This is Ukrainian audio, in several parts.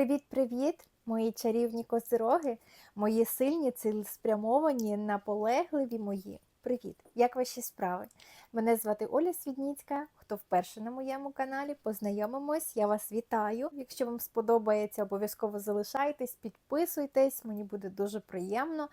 Привіт-привіт, мої чарівні козироги, мої сильні, цілеспрямовані, наполегливі мої. Привіт! Як ваші справи? Мене звати Оля Свідніцька. Хто вперше на моєму каналі, познайомимось. Я вас вітаю. Якщо вам сподобається, обов'язково залишайтесь, підписуйтесь, мені буде дуже приємно.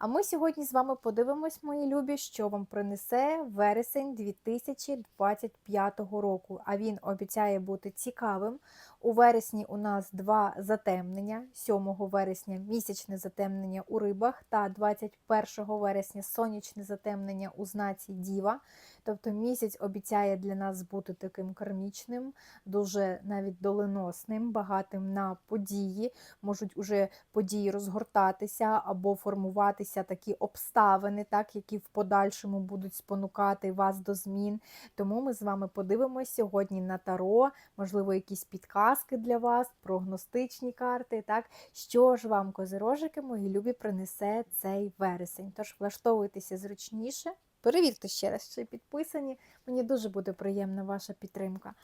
А ми сьогодні з вами подивимось, мої любі, що вам принесе вересень 2025 року. А він обіцяє бути цікавим. У вересні у нас два затемнення. 7 вересня місячне затемнення у рибах та 21 вересня сонячне затемнення у знаці Діва. Тобто місяць обіцяє для нас бути таким кармічним, дуже навіть доленосним, багатим на події. Можуть уже події розгортатися або формуватися такі обставини, так, які в подальшому будуть спонукати вас до змін. Тому ми з вами подивимося сьогодні на таро, можливо, якісь підказки для вас, прогностичні карти. так, Що ж вам, козирожики, мої любі, принесе цей вересень. Тож влаштовуйтеся зручніше. Перевірте ще раз, чи підписані. Мені дуже буде приємна ваша підтримка.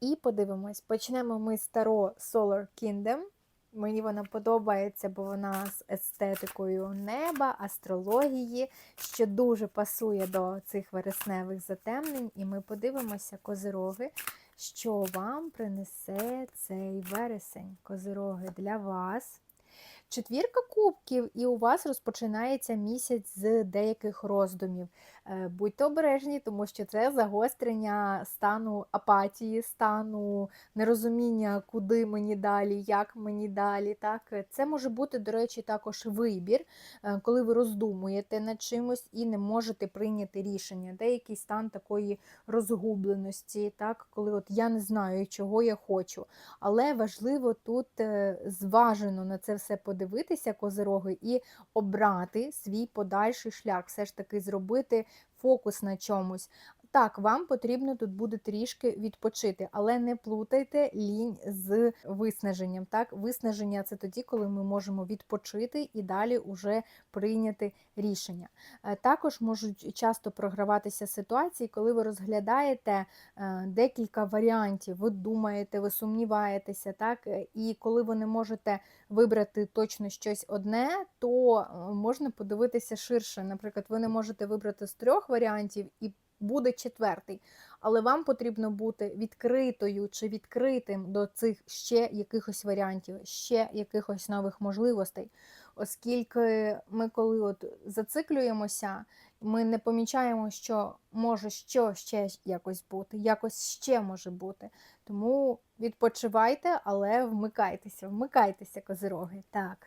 І подивимось. Почнемо ми з Таро Solar Kingdom. Мені вона подобається, бо вона з естетикою неба, астрології, що дуже пасує до цих вересневих затемнень. І ми подивимося, козироги, що вам принесе цей вересень. Козироги для вас. Четвірка кубків, і у вас розпочинається місяць з деяких роздумів. Е, Будьте обережні, тому що це загострення стану апатії, стану нерозуміння, куди мені далі, як мені далі. Так? Це може бути, до речі, також вибір, е, коли ви роздумуєте над чимось і не можете прийняти рішення. Деякий стан такої розгубленості, так? коли от я не знаю, чого я хочу. Але важливо тут е, зважено на це все подивитися, козироги, і обрати свій подальший шлях, все ж таки зробити фокус на чомусь. Так, вам потрібно тут буде трішки відпочити, але не плутайте лінь з виснаженням. Так, Виснаження це тоді, коли ми можемо відпочити і далі уже прийняти рішення. Е, Також можуть часто програватися ситуації, коли ви розглядаєте е, декілька варіантів, ви думаєте, ви сумніваєтеся, так, е, і коли ви не можете вибрати точно щось одне, то можна подивитися ширше. Наприклад, ви не можете вибрати з трьох варіантів і буде четвертий. Але вам потрібно бути відкритою чи відкритим до цих ще якихось варіантів, ще якихось нових можливостей. Оскільки ми, коли от зациклюємося, ми не помічаємо, що може що ще якось бути, якось ще може бути. Тому відпочивайте, але вмикайтеся, вмикайтеся, козироги. Так.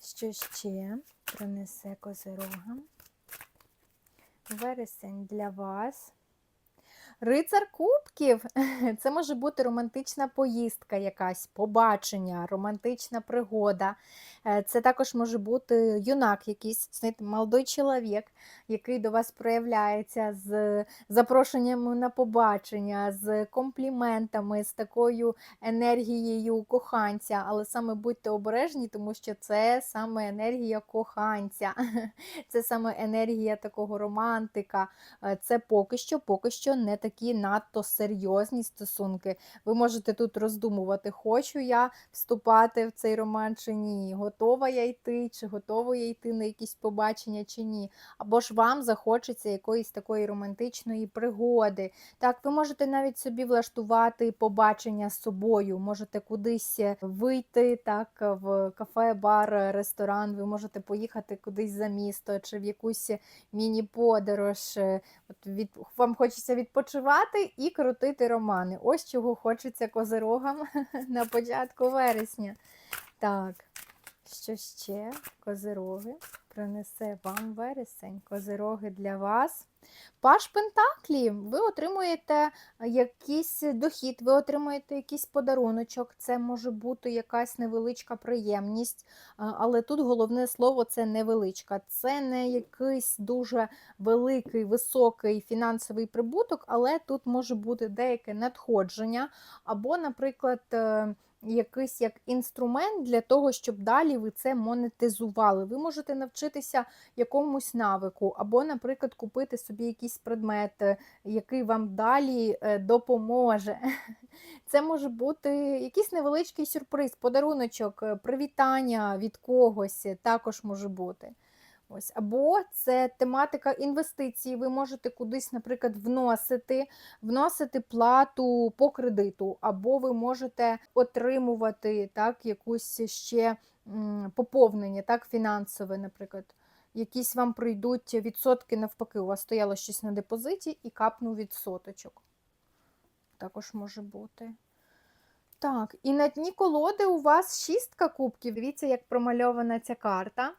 Що ще принесе козирогам? Вересень для вас. Рицар кубків це може бути романтична поїздка, якась побачення, романтична пригода. Е, це також може бути юнак, якийсь знаєте, молодий чоловік, який до вас проявляється з запрошеннями на побачення, з компліментами, з такою енергією коханця. Але саме будьте обережні, тому що це саме енергія коханця, це саме енергія такого романтика. Е, Це поки що, поки що не такі надто серйозні стосунки. Ви можете тут роздумувати, хочу я вступати в цей роман чи ні, готова я йти, чи готова я йти на якісь побачення чи ні. Або ж вам захочеться якоїсь такої романтичної пригоди. Так, ви можете навіть собі влаштувати побачення з собою, можете кудись вийти, так, в кафе, бар, ресторан, ви можете поїхати кудись за місто чи в якусь міні-подорож. От від, Вам хочеться відпочивати і крутити романи. Ось чого хочеться козирогам на початку вересня. Так, що ще козироги принесе вам вересень, козироги для вас. Паш Пентаклі, ви отримуєте якийсь дохід, ви отримуєте якийсь подаруночок, це може бути якась невеличка приємність, але тут головне слово це невеличка. Це не якийсь дуже великий, високий фінансовий прибуток, але тут може бути деяке надходження, або, наприклад, е, якийсь як інструмент для того, щоб далі ви це монетизували. Ви можете навчитися якомусь навику, або, наприклад, купити собі якийсь предмет, е, який вам далі е, допоможе. Це може бути якийсь невеличкий сюрприз, подаруночок, е, привітання від когось також може бути. Ось. Або це тематика інвестицій. Ви можете кудись, наприклад, вносити, вносити плату по кредиту, або ви можете отримувати так, якусь ще поповнення, так, фінансове, наприклад. Якісь вам прийдуть відсотки навпаки, у вас стояло щось на депозиті і капнув відсоточок. Також може бути. Так, і на дні колоди у вас шістка кубків. Дивіться, як промальована ця карта.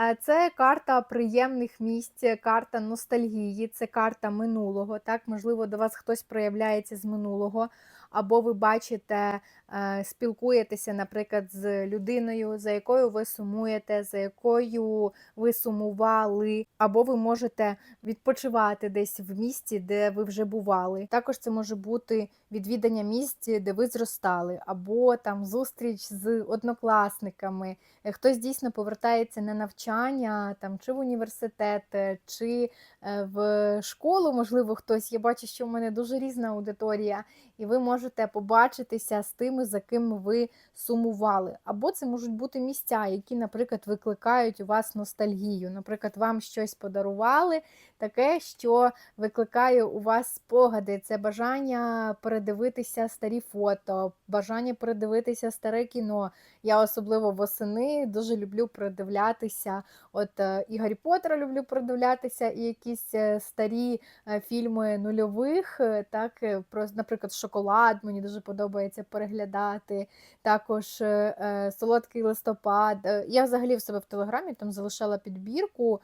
Е, Це карта приємних місць, карта ностальгії, це карта минулого. Так, можливо, до вас хтось проявляється з минулого, або ви бачите, е, спілкуєтеся, наприклад, з людиною, за якою ви сумуєте, за якою ви сумували, або ви можете відпочивати десь в місті, де ви вже бували. Також це може бути відвідання місць, де ви зростали, або там зустріч з однокласниками. Е, Хтось дійсно повертається на навчання, там чи в університет, е, чи в школу, можливо, хтось. Я бачу, що в мене дуже різна аудиторія, і ви можете побачитися з тими, за ким ви сумували. Або це можуть бути місця, які, наприклад, викликають у вас ностальгію. Наприклад, вам щось подарували, таке, що викликає у вас спогади. Це бажання передивитися старі фото, бажання передивитися старе кіно. Я особливо восени дуже люблю передивлятися. От е, і Гаррі Поттера люблю передивлятися, і якісь е, старі е, фільми нульових. Так, про, наприклад, шоколад мені дуже подобається переглядати. Також е, е, солодкий листопад. Е, Я взагалі в себе в телеграмі там залишала підбірку.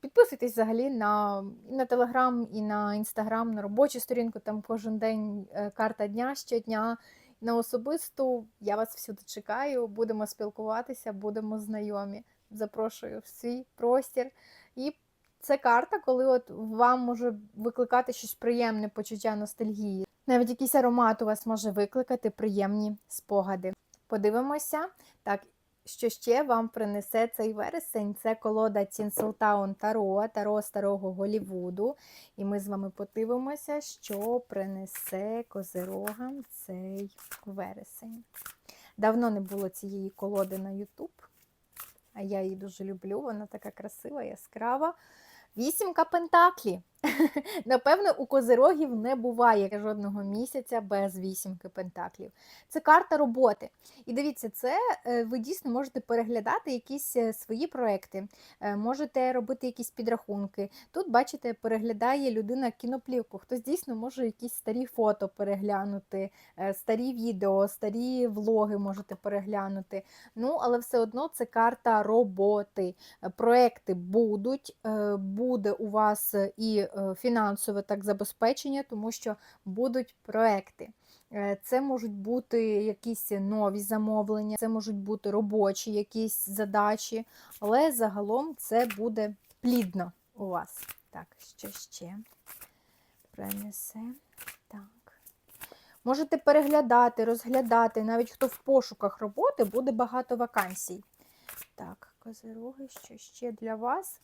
Підписуйтесь взагалі на, і на Телеграм, і на Інстаграм, на робочу сторінку. Там кожен день е, карта дня щодня. На особисту я вас всюди чекаю, будемо спілкуватися, будемо знайомі. Запрошую в свій простір. І це карта, коли от вам може викликати щось приємне почуття ностальгії. Навіть якийсь аромат у вас може викликати приємні спогади. Подивимося, так, що ще вам принесе цей вересень. Це колода Tinseltown Таро, Таро Старого Голівуду. І ми з вами подивимося, що принесе козирогам цей вересень. Давно не було цієї колоди на YouTube, а я її дуже люблю. Вона така красива, яскрава. Вісімка пентаклі. Напевно, у козирогів не буває жодного місяця без вісімки пентаклів. Це карта роботи. І дивіться, це е, ви дійсно можете переглядати якісь е, свої проекти, е, можете робити якісь підрахунки. Тут, бачите, переглядає людина кіноплівку. Хтось дійсно може якісь старі фото переглянути, старі відео, старі влоги можете переглянути. Ну, але все одно це карта роботи. Проекти будуть, буде у вас і фінансове так забезпечення, тому що будуть проекти. Е, Це можуть бути якісь нові замовлення, це можуть бути робочі якісь задачі, але загалом це буде плідно у вас. Так, що ще принесе. Так. Можете переглядати, розглядати, навіть хто в пошуках роботи, буде багато вакансій. Так, козироги, що ще для вас?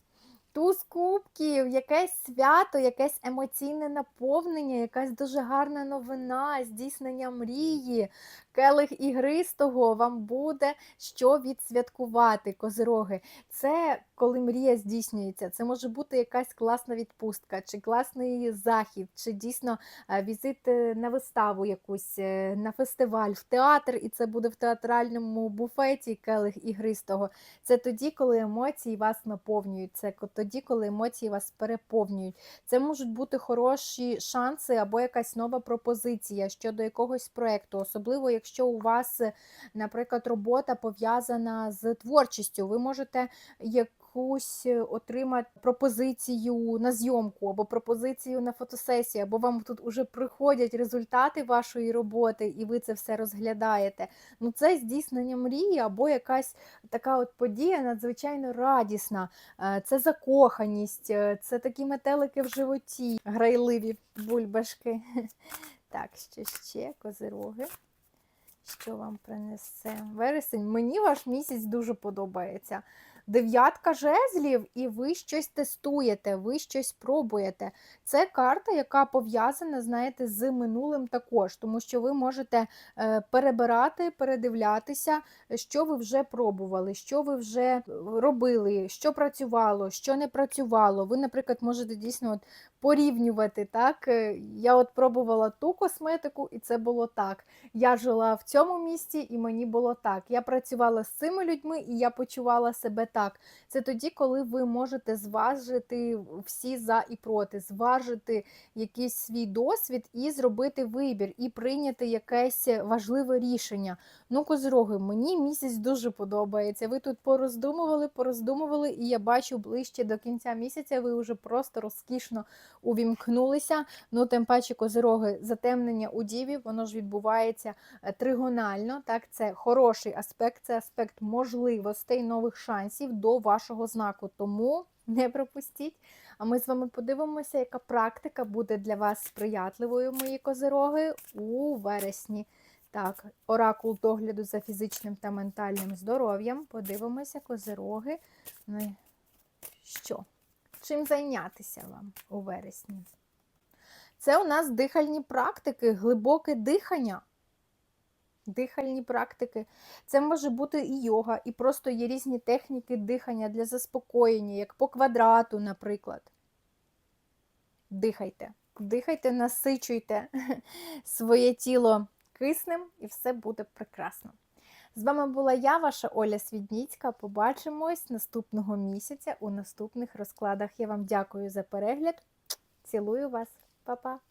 Туз кубків, якесь свято, якесь емоційне наповнення, якась дуже гарна новина, здійснення мрії, келих ігристого вам буде що відсвяткувати, козироги. Це коли мрія здійснюється. Це може бути якась класна відпустка, чи класний захід, чи дійсно е, візит е, на виставу якусь, е, на фестиваль, в театр, і це буде в театральному буфеті келих ігристого. Це тоді, коли емоції вас наповнюють, це тоді, коли емоції вас переповнюють. Це можуть бути хороші шанси або якась нова пропозиція щодо якогось проєкту, особливо якщо у вас, е, наприклад, робота пов'язана з творчістю. Ви можете якусь е, отримати пропозицію на зйомку або пропозицію на фотосесію, або вам тут уже приходять результати вашої роботи, і ви це все розглядаєте. Ну, це здійснення мрії або якась така от подія надзвичайно радісна. Е, Це закоханість, е, це такі метелики в животі, грайливі бульбашки. Так, що ще козироги. Що вам принесе вересень? Мені ваш місяць дуже подобається. Дев'ятка жезлів, і ви щось тестуєте, ви щось пробуєте. Це карта, яка пов'язана, знаєте, з минулим також, тому що ви можете е, перебирати, передивлятися, що ви вже пробували, що ви вже робили, що працювало, що не працювало. Ви, наприклад, можете дійсно от порівнювати. так? Е, Я от пробувала ту косметику, і це було так. Я жила в цьому місті, і мені було так. Я працювала з цими людьми, і я почувала себе так. Це тоді, коли ви можете зважити всі за і проти, зважити якийсь свій досвід і зробити вибір, і прийняти якесь важливе рішення. Ну, козироги, мені місяць дуже подобається. Ви тут пороздумували, пороздумували, і я бачу ближче до кінця місяця. Ви вже просто розкішно увімкнулися. Ну, тим паче, козироги, затемнення у діві, воно ж відбувається е, тригонально. Так, це хороший аспект, це аспект можливостей, нових шансів до вашого знаку. Тому не пропустіть. А ми з вами подивимося, яка практика буде для вас сприятливою, мої козироги, у вересні. Так, оракул догляду за фізичним та ментальним здоров'ям. Подивимося, козироги. Ну, що? Чим зайнятися вам у вересні? Це у нас дихальні практики, глибоке дихання. Дихальні практики. Це може бути і йога, і просто є різні техніки дихання для заспокоєння, як по квадрату, наприклад. Дихайте. Дихайте, насичуйте своє тіло киснем, і все буде прекрасно. З вами була я, ваша Оля Свідніцька. Побачимось наступного місяця у наступних розкладах. Я вам дякую за перегляд. Цілую вас, Па-па!